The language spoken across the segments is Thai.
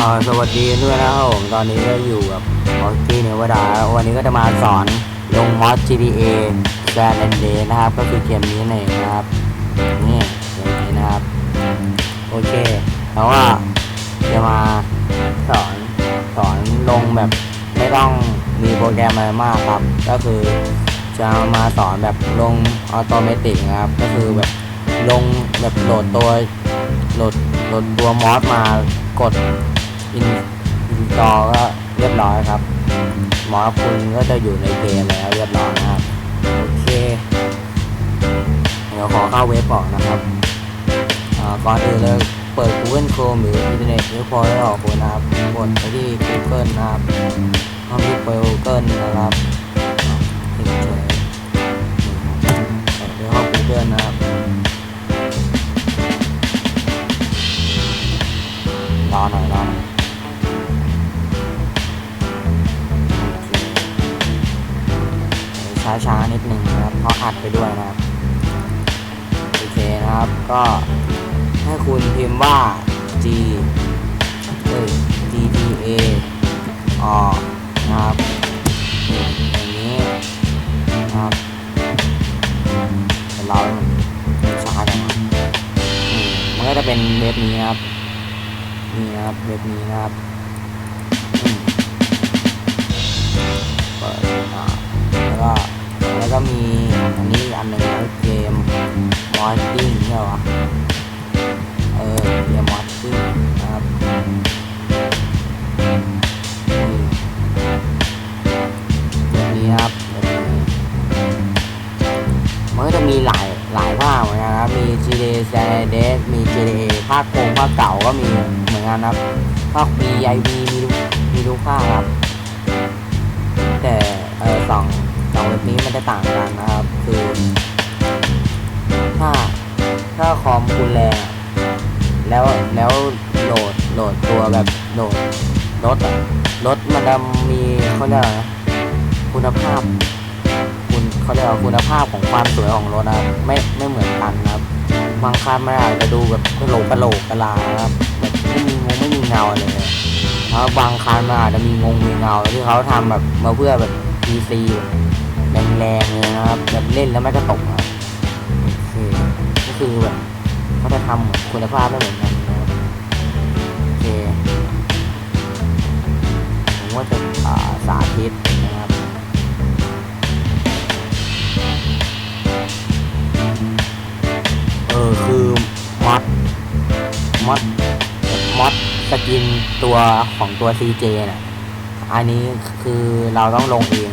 สวัสดีด้วยนะครับผมตอนนี้ก็อยู่กับมอสกี้เนวดาวันนี้ก็จะมาสอนลงมอส GTA San Andreas นะครับ ก็คือเกมนี้นั่นเองนะครับ นี่เกมนี้นะครับ โอเคแล้วว่าจะมาสอนสอนลงแบบไม่ต้องมีโปรแกรมอะไรมากครับ ก็คือจะมาสอนแบบลงออโตเมติกครับ ก็คือแบบลงแบบโหลดตัวโหลดโหลดตัวมอสมากด อินอินจอก็เรียบร้อยครับ หมอคุณก็จะอยู่ในเกมแล้วเรียบร้อยนะครับ โอเค เดี๋ยวขอเข้าเว็บก่อนนะครับก่อนอื่นเลยเปิด Google Chrome หรือ Internet Explorer ออกคุณนะครับกดไปที่ Google นะครับเข้าที่ Google นะครับเฉยๆเดี๋ยวเข้า Google นะครับรอหน่อยรอหน่อย ช้าช้าๆนิดหนึ่งนะครับเพราะอัดไปด้วยนะครับโอเคนะครับก็ให้คุณพิมพ์ว่า G เอ้ย G T A ออกนะครับอย่างนี้นะครับเป็นเราช้าจังวะนี่มันก็จะเป็นเว็บนี้ครับนี่นะครับเว็บนี้นะครับ มีอันนี้อันหนึ่งเกมมอสติ้งใช่ปะเออเกมมอสติ้งครับนี่แบบนี้ครับมันก็จะมีหลายหลายภาคเหมือนกันครับ มี GTA San Andreas มี GTA ภาคโกงภาคเก่าก็มีเหมือนกันครับ ภาค B I V มีทุกมีทุกภาคครับ แต่ นี้มันจะต่างกันนะครับ คือ ถ้าถ้าคอมคุณแรงแล้วแล้วโหลดโหลดตัวแบบโหลดรถอะรถมันจะมีเขาเรียกคุณภาพ คุณเขาเรียกว่าคุณภาพของความสวยของรถนะครับไม่ไม่เหมือนกันครับบางคันมันอาจจะดูแบบกระโหลกกระโหลกกะลาครับแบบไม่มีงงไม่มีเงาเลยเพราะบางคันมันอาจจะมีงงมีเงาที่เขาทำแบบมาเพื่อแบบ PC แบบ แรงๆเลยนะครับแบบเล่นแล้วไม่กระตกอะโอเคก็คือแบบเขาจะทำเหมือนคุณภาพไม่เหมือนกันนะครับโอเคผมว่าจะาสาธิตนะครับเออคือมอดมอดมอดสกินตัวของตัว CJ น่ะอันนี้คือเราต้องลงเอง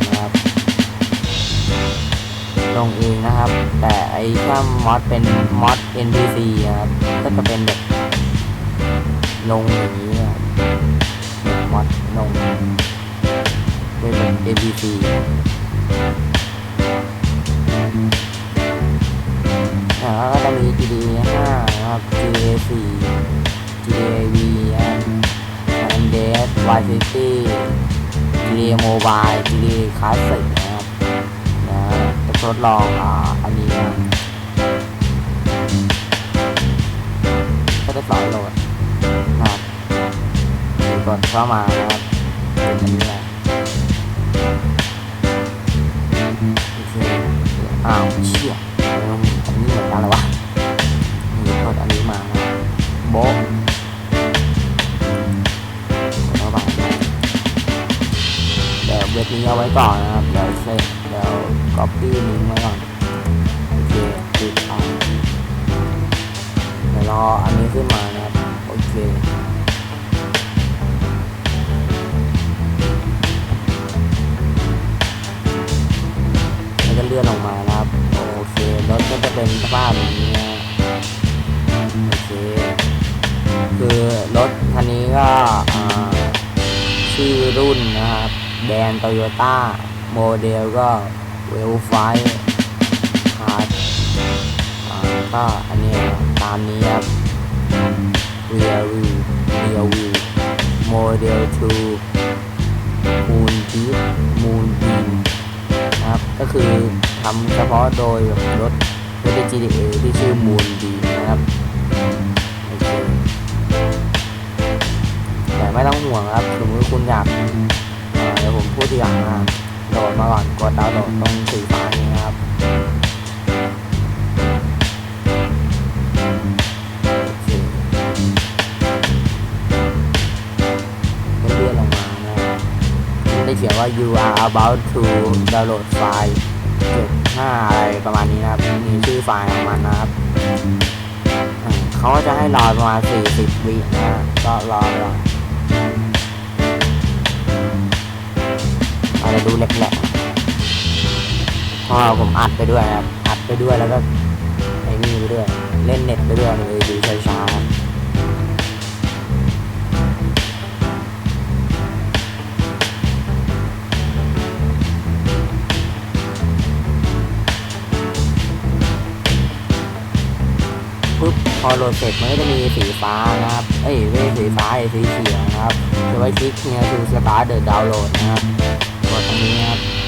ลงเองนะครับ แต่ไอ้ถ้ามอดเป็นมอด NPC นะครับก็จะเป็นแบบลงอย่างนี้นะครับมอดลงเป็นแบบ NPC แล้วก็จะมี GTA 5นะครับ GTA 4 GTA V นะครับ San Andreas Vice City GTA Mobile GTA Classic ทดลองอ่าอันนี้ก็จะสอนโหลดนะครับกดเข้ามานะครับเป็นอันนี้แหละโอเคอ้าวเชี่ยมันอันนี้เหมือนกันเลยวะนี่กดอันนี้มาโบ๊ะระหว่างเดี๋ยวเว็บนี้เอาไว้ก่อนนะครับเดี๋ยวเสร็จเดี๋ยว ก๊อปปี้ลิงก์ไว้ก่อนโอเคปิดเอาเดี๋ยวรออันนี้ขึ้นมานะครับโอเคแล้วก็เลื่อนออกมานะครับโอเครถก็จะเป็นสภาพแบบนี้นะโอเคคือรถคันนี้ก็ชื่อรุ่นนะครับแบรนด์โตโยต้าโมเดลก็ เวลไฟคาร์ดก็อันนี้ตามนี้ครับเรียวิวเรียวิวโมเดล2มูนบีมูนบีนะครับก็คือทำเฉพาะโดยแบบรถรถ GTA ที่ชื่อมูนบีนะครับโอเคเดี๋ยวไม่ต้องห่วงครับสมมติคุณอยากเอ่อเดี๋ยวผมพูดทีหลังนะ โหลดมาก่อนกดดาวน์โหลดตรงสีฟ้านี้นะครับเคก็เลื่อนลงมานะครับมันได้เขียนว่า you are about to download file จุดห้าอะไรประมาณนี้นะครับมีชื่อไฟล์ของมันนะครับเขาจะให้รอประมาณ40วินะก็รอไปก่อ นอาจจะดูแหลกๆเพราะว่าผมอัดไปด้วยครับอัดไปด้วยแล้วก็ไอ้นี่ไปด้วยเล่นเน็ตไปด้วยเลยดูช้าๆครับปุ๊บพอโหลดเสร็จมันก็จะมีสีฟ้านะครับ เอ้ยไม่สีฟ้าไอ้สีเขียวนะครับจะไว้คลิกเนี่ยคือสตาร์ทเดอะดาวน์โหลดนะครับ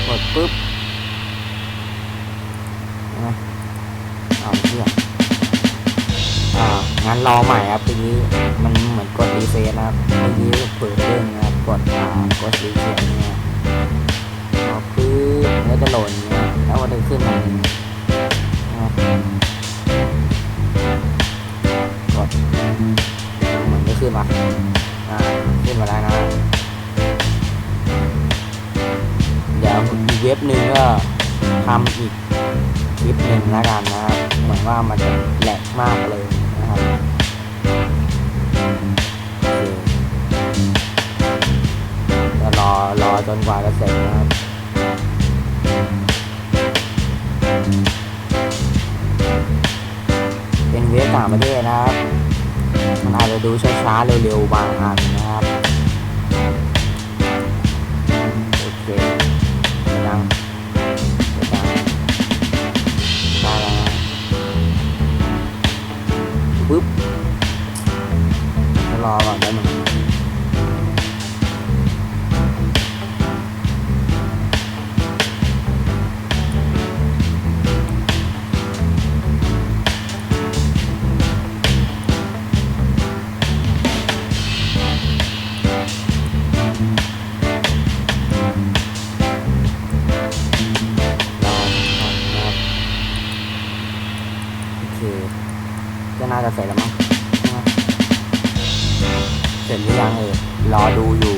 กดปุ๊บเห็นไหมเอาเพื่อนอ่างั้นรอใหม่ครับทีนี้มันเหมือนกดรีเฟซนะครับเมื่อกี้เปิดเรื่องนะครับกดอ่ากดสีเขียวเนี่ยพอปุ๊บมันก็จะโหลดอย่างเงี้ยแล้วมันจะขึ้นมาองนี้นะครับกดเหมือนจะขึ้นมา อ่า ขึ้นมาแล้นะ เดี๋ยวอีกเว็บหนึ่งก็ทำอีกคลิปหนึ่งแล้วกันนะครับเหมือนว่ามันจะแหลกมากเลยนะครับโอเคก็รอรอจนกว่าจะเสร็จนะครับเป็นเว็บต่างประเทศนะครับมันอาจจะดูช้าๆเร็วๆบางอัน ปุ๊บรอก่อนได้ไหม เสร็จหรือยังเออรอดูอยู่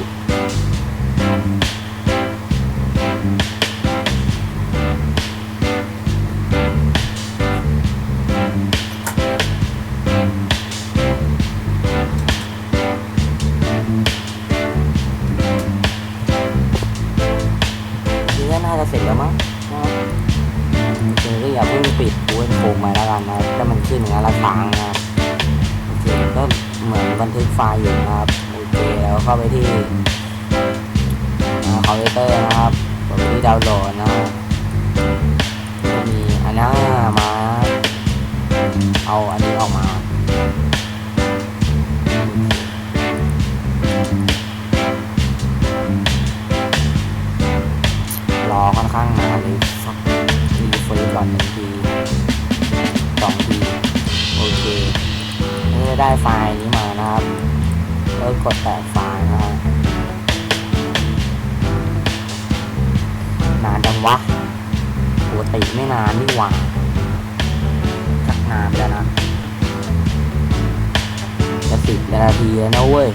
นี่ก็น่าจะเสร็จแล้วมั้งนะครับโอก็อย่าเพิ่งปิดกูเป็นโคมมาแล้วกันนะถ้ามันขึ้นอย่างนั้นละตังนะ เหมือนบันทึกไฟล์อยู่นะครับโอเคแล้วเข้าไปที่คอมพิวเตอร์นะครับกดที่ดาวน์โหลดนะจะมีอันนั้มาเอาอันนี้ออกมาครอค่อนข้างนานเลยสักรีเฟรชก่อนหนึ่งทีสองทีโอเค จะได้ไฟล์นี้มานะครับแล้วกดแตะไฟล์นะฮะนานจังวะปกติไม่นานนี่หว่าชักนานแล้วนะจะสิบนาทีแล้วนะเว้ย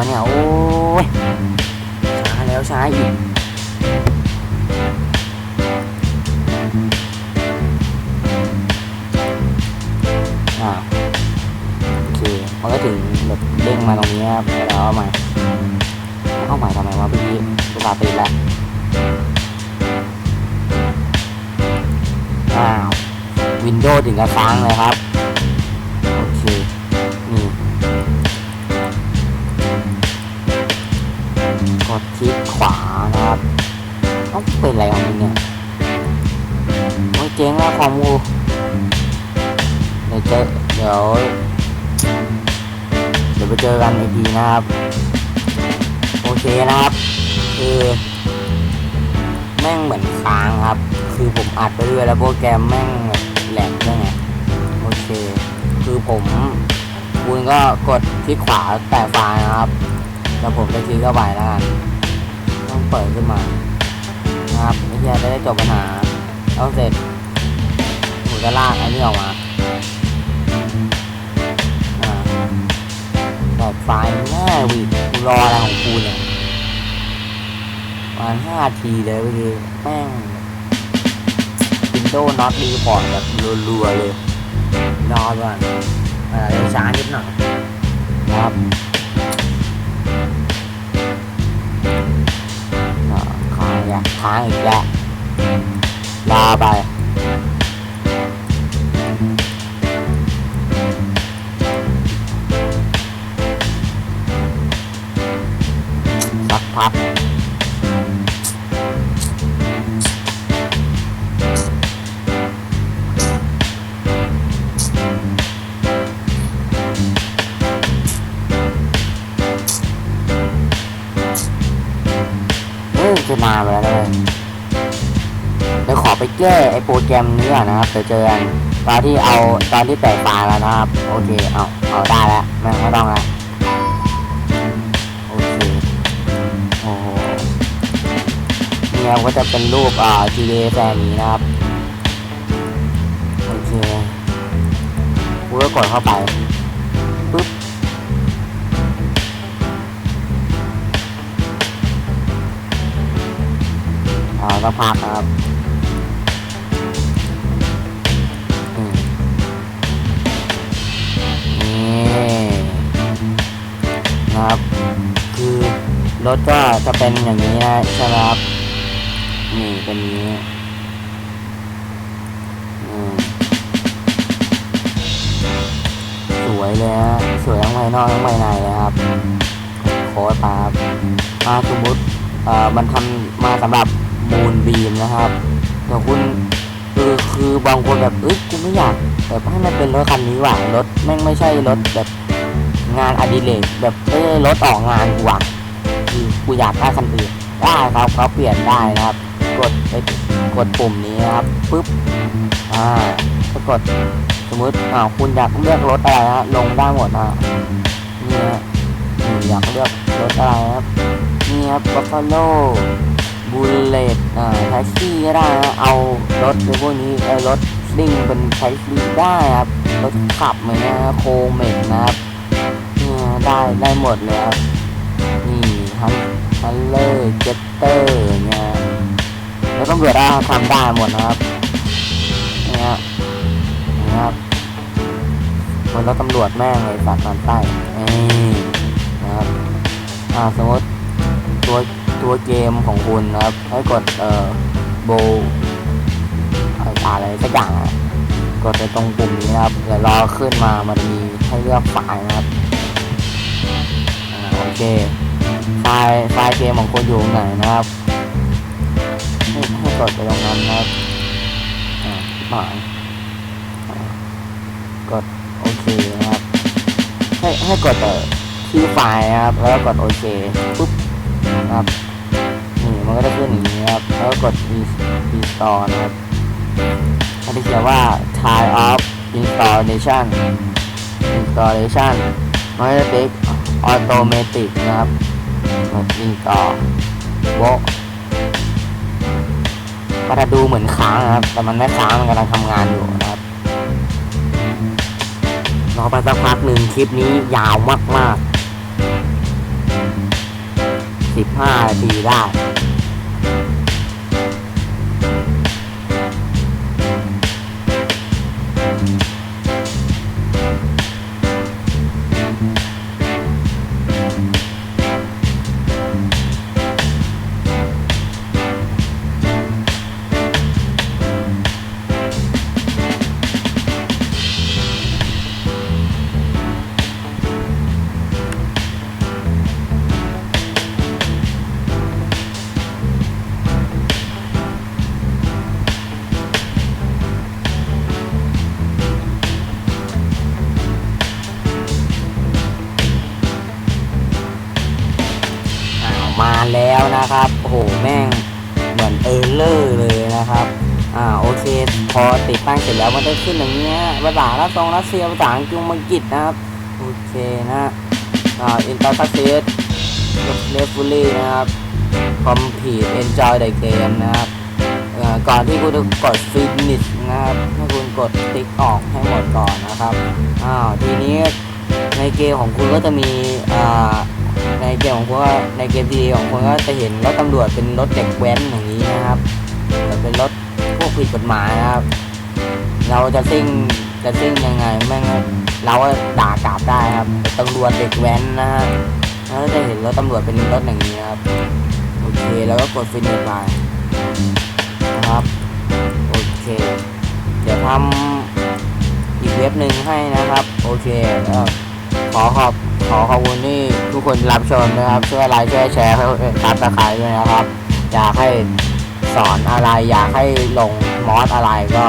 ะเนี่ย โอ้ยช้าแล้วช้าอีกอ่าโอเคมันก็ถึงแบบเด้งมาตรงนี้ครับเดี๋ยวเราเอาใหม่เอาใหม่ทำไมวะพี่ตุลาตีแล้วอ้าววินโดว์ถึงกับค้างเลยครับ กดคลิกขวานเอ้าาเป็นอะไรของมึงเนี่ยโอ้ยเจ๊งแล้วคอมกูเดี๋ยวเจอเดี๋ยว เดี๋ยวไปเจอกันอีกทีนะครับ โอเคนะครับ คือแม่งเหมือนค้างครับ คือผมอัดไปเรื่อยแล้วโปรแกรมแม่งแหลกด้วยไงโอเค คือผมคุณก็กดคลิกขวาแตะไฟล์นะครับ แล้วผมจะคลิกเข้าไปแล้วกันต้องเปิดขึ้นมา นะครับไม่ใช่จะได้จบปัญหาแล้วเสร็จผมจะลากอันนี้ออกมาอ่าแต่ไฟล์แน่วิกูรออะไรของกูเนี่ยประมาณห้าทีเลยเมื่แม่ง Windows not report แบบรัวๆเลยรอก่อนออเดี๋ยวช้านิดหน่อยนะครับ เนี่ยค้างอีกแล้วลาไปสักพัก มาไปแล้วเลยเดี๋ยวขอไปแก้ไอโปรแกรมนี้นะครับเดี๋ยวเจอกันตอนที่เอาตอนที่แตกไฟล์แล้วนะครับ โอเคเอาเอาได้แล้วไม่ไม่ต้องแล้วโอเคโอ้โหเนี่ยก็จะเป็นรูปอ่า GTA แฟนนี้นะครับโอเคกูก็กดเข้าไป อ่าก็พักครับอืมนี่นะครับ คือรถก็จะเป็นอย่างนี้นะใช่ไหมครับ นี่เป็นนี้อืมสวยเลยฮะสวยทั้งภายนอกทั้งภายในเลยครับ โค้ดมาครับมาสมมติเอ่อมันทำมาสำหรับ มูนบีมนะครับแต่คุณคือคือบางคนแบบเอ้ยกูไม่อยากแบบให้มันเป็นรถคันนี้ว่ะรถแม่งไม่ใช่รถแบบงานอดิเรกแบบเอ้ยรถออกงานกูว่ะคือกูอยากได้คันอื่นได้ครับเขาเปลี่ยนได้นะครับ กดไปกดปุ่มนี้นะครับปุ๊บอ่าถ้ากดสมมติอ่าคุณอยากเลือกรถอะไรนะลงได้หมดนะนี่ฮะอยากเลือกรถอะไรครับนี่ครับบัฟฟาโล บูลเลตแท็กซี่ก็ได้นะเอารถในพวกนี้เออรถซิ่งเป็นแท็กซี่ได้ครับรถขับเหมือนกันนะโคเมกนะครับได้ได้หมดเลยครับนี่ทั้งฮันเลอร์เจตเตอร์เนี่ยแล้วตำรวจได้ทำได้หมดนะครับนี่ฮะนี่ครับมันรถตำรวจแม่งเลยสัตว์มันใต้นี่นะครับอ่าสมมติตัว ตัวเกมของคุณนะครับ ให้กดเอ่อโบอะไรสักอย่างกดไปตรงปุ่มนี้นะครับเดี๋ยวรอขึ้นมามันมีให้เลือกไฟล์นะครับอโอเคไฟล์ไฟล์เกมของคุณอยู่ตรงไหนนะครับให้ให้กดไปตรงนั้นนะครับอ่าหมายอ่ากดโอเคนะครับให้ให้กดแต่ที่ไฟล์นะครับแล้วก็กดโอเคปุ๊บนะครับ มันก็จะขึ้นอย่างนี้ครับ แล้วก็กด install นะครับมันจะเขียนว่า time of installation installation มันจะติ๊ก automatic นะครับกด install โบะก็จะดูเหมือนค้างนะครับ แต่มันไม่ค้างมันกำลังทำงานอยู่นะครับรอไปสักพักหนึ่งคลิปนี้ยาวมากๆสิบห้านาทีได้ โอ้โหแม่งเหมือนเออร์เลอร์เลยนะครับ อ่าโอเค พอติดตั้งเสร็จแล้วมันจะขึ้นอย่างเงี้ยภาษาละตรงรัสเซียภาษาอังกฤษอังกฤษนะครับ โอเคนะอ่าอินเตอร์ทัคเซสเลฟูลี่นะครับคอมพีทเอนจอยเดอะเกมนะครับก่อนที่คุณจะกดฟินิชนะครับให้คุณกดติ๊กออกให้หมดก่อนนะครับอ้าวทีนี้ในเกมของคุณก็จะมีอ่า ในเกมของคุณก็ในเกมดีของคุณก็จะเห็นรถตำรวจเป็นรถเด็กแว้นอย่างนี้นะครับเป็นรถพวกผิดกฎหมายนะครับ เราจะซิ่งจะซิ่งยังไงแม่งเราก็ด่ากลับได้ครับตำรวจเด็กแว้นนะฮะแล้วจะเห็นรถตำรวจเป็นรถอย่างนี้ครับโอเคแล้วก็กดฟินิชไปนะครับโอเค เดี๋ยวทำอีกเว็บหนึ่งให้นะครับ โอเคแล้วขอขอบ ขอขอบคุณที่ทุกคนรับชมนะครับช่วยไลค์ช่วยแชร์ให้ตับตะไคร้ด้วยนะครับ อยากให้สอนอะไรอยากให้ลงมอสอะไรก็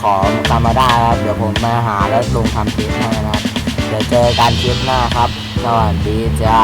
ขอตามมาได้ครับ เดี๋ยวผมมาหาแล้วลงทำคลิปให้นะครับ เดี๋ยวเจอกันคลิปหน้าครับ สวัสดีจ้า